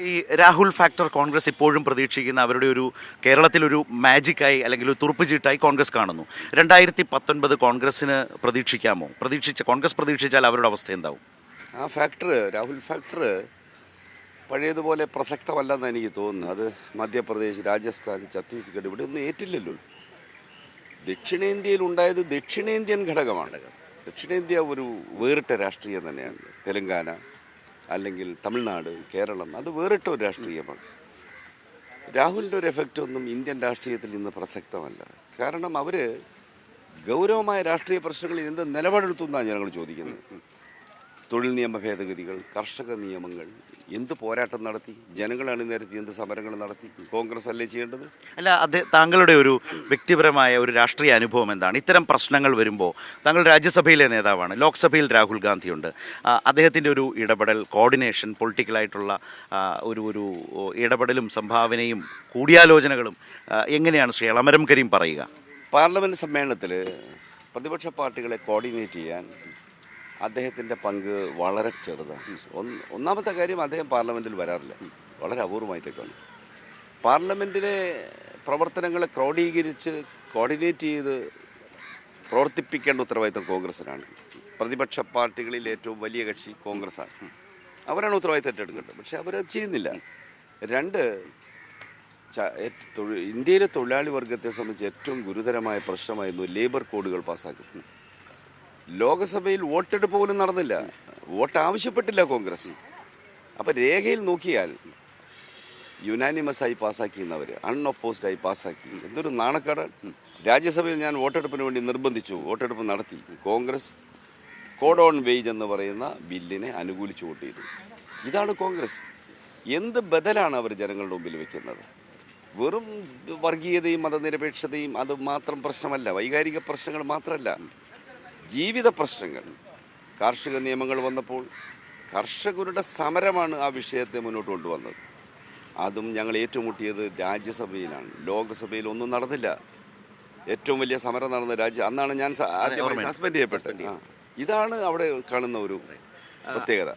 ഈ രാഹുൽ ഫാക്ടർ കോൺഗ്രസ് ഇപ്പോഴും പ്രതീക്ഷിക്കുന്ന അവരുടെ ഒരു കേരളത്തിലൊരു മാജിക്കായി അല്ലെങ്കിൽ ഒരു തുറുപ്പുചീട്ടായി കോൺഗ്രസ് കാണുന്നു. രണ്ടായിരത്തി പത്തൊൻപത് കോൺഗ്രസ്സിന് പ്രതീക്ഷിക്കാമോ? പ്രതീക്ഷിച്ച കോൺഗ്രസ് പ്രതീക്ഷിച്ചാൽ അവരുടെ അവസ്ഥ എന്താവും? ആ ഫാക്ടർ രാഹുൽ ഫാക്ടർ പഴയതുപോലെ പ്രസക്തമല്ലെന്ന് എനിക്ക് തോന്നുന്നു. അത് മധ്യപ്രദേശ് രാജസ്ഥാൻ ഛത്തീസ്ഗഡ് ഇവിടെ ഒന്നും ഏറ്റില്ലല്ലോ. ദക്ഷിണേന്ത്യയിൽ ഉണ്ടായത് ദക്ഷിണേന്ത്യൻ ഘടകമാണ്. ദക്ഷിണേന്ത്യ ഒരു വേറിട്ട രാഷ്ട്രീയം തന്നെയാണ്. തെലങ്കാന അല്ലെങ്കിൽ തമിഴ്നാട് കേരളം അത് വേറിട്ട ഒരു രാഷ്ട്രീയമാണ്. രാഹുലിന്റെ ഒരു എഫക്റ്റ് ഒന്നും ഇന്ത്യൻ രാഷ്ട്രീയത്തിൽ ഇന്ന് പ്രസക്തമല്ല. കാരണം അവർ ഗൗരവമായ രാഷ്ട്രീയ പ്രശ്നങ്ങളിൽ എന്ത് നിലപാടെടുത്തു എന്നാണ് ജനങ്ങൾ ചോദിക്കുന്നത്. തൊഴിൽ നിയമ ഭേദഗതികൾ കർഷക നിയമങ്ങൾ എന്ത് പോരാട്ടം നടത്തി? ജനങ്ങൾ അണിനിരത്തി എന്ത് സമരങ്ങൾ നടത്തി? കോൺഗ്രസ് അല്ലേ ചെയ്യേണ്ടത്? അല്ല അത് താങ്കളുടെ ഒരു വ്യക്തിപരമായ ഒരു രാഷ്ട്രീയ അനുഭവം എന്താണ്? ഇത്തരം പ്രശ്നങ്ങൾ വരുമ്പോൾ താങ്കൾ രാജ്യസഭയിലെ നേതാവാണ് ലോക്സഭയിൽ രാഹുൽ ഗാന്ധിയുണ്ട്. അദ്ദേഹത്തിന്റെ ഒരു ഇടപെടൽ കോർഡിനേഷൻ പൊളിറ്റിക്കലായിട്ടുള്ള ഒരു ഒരു ഇടപെടലും സംഭാവനയും കൂടിയാലോചനകളും എങ്ങനെയാണ് ശ്രീ എളമരം കരീം പറയുക? പാർലമെന്റ് സമ്മേളനത്തിൽ പ്രതിപക്ഷ പാർട്ടികളെ കോർഡിനേറ്റ് ചെയ്യാൻ അദ്ദേഹത്തിന്റെ പങ്ക് വളരെ ചെറുതാണ്. ഒന്നാമത്തെ കാര്യം അദ്ദേഹം പാർലമെന്റിൽ വരാറില്ല. വളരെ അപൂർവമായിട്ടൊക്കെയാണ്. പാർലമെന്റിലെ പ്രവർത്തനങ്ങളെ ക്രോഡീകരിച്ച് കോർഡിനേറ്റ് ചെയ്ത് പ്രവർത്തിപ്പിക്കേണ്ട ഉത്തരവാദിത്തം കോൺഗ്രസിനാണ്. പ്രതിപക്ഷ പാർട്ടികളിൽ ഏറ്റവും വലിയ കക്ഷി കോൺഗ്രസ്സാണ് അവരാണ് ഉത്തരവാദിത്തം ഏറ്റെടുക്കേണ്ടത്. പക്ഷേ അവരത് ചെയ്യുന്നില്ല. രണ്ട് ഇന്ത്യയിലെ തൊഴിലാളി വർഗത്തെ സംബന്ധിച്ച് ഏറ്റവും ഗുരുതരമായ പ്രശ്നമായിരുന്നു ലേബർ കോഡുകൾ പാസ്സാക്കുന്നത് ലോകസഭയിൽ വോട്ടെടുപ്പ് പോലും നടന്നില്ല. വോട്ട് ആവശ്യപ്പെട്ടില്ല കോൺഗ്രസ്. അപ്പം രേഖയിൽ നോക്കിയാൽ യുനാനിമസ് ആയി പാസ്സാക്കിയെന്നവർ അൺഒപ്പോസ്ഡായി പാസ്സാക്കി എന്തൊരു നാണക്കേട്. രാജ്യസഭയിൽ ഞാൻ വോട്ടെടുപ്പിന് വേണ്ടി നിർബന്ധിച്ചു. വോട്ടെടുപ്പ് നടത്തി. കോൺഗ്രസ് കോഡ് ഓൺ വേജ് എന്ന് പറയുന്ന ബില്ലിനെ അനുകൂലിച്ചു വോട്ട് ചെയ്തു ഇതാണ് കോൺഗ്രസ്. എന്ത് ബദലാണ് അവർ ജനങ്ങളുടെ മുമ്പിൽ വെക്കുന്നത്? വെറും വർഗീയതയും മതനിരപേക്ഷതയും അത് മാത്രം പ്രശ്നമല്ല. വൈകാരിക പ്രശ്നങ്ങൾ മാത്രമല്ല. ജീവിത പ്രശ്നങ്ങൾ. കാർഷിക നിയമങ്ങൾ വന്നപ്പോൾ കർഷകരുടെ സമരമാണ് ആ വിഷയത്തെ മുന്നോട്ട് കൊണ്ടുവന്നത്. അതും ഞങ്ങൾ ഏറ്റുമുട്ടിയത് രാജ്യസഭയിലാണ്. ലോകസഭയിൽ ഒന്നും നടന്നില്ല. ഏറ്റവും വലിയ സമരം നടന്ന രാജ്യം അന്നാണ് ഞാൻ സസ്പെൻഡ് ചെയ്യപ്പെട്ടത്. ഇതാണ് അവിടെ കാണുന്ന ഒരു പ്രത്യേകത.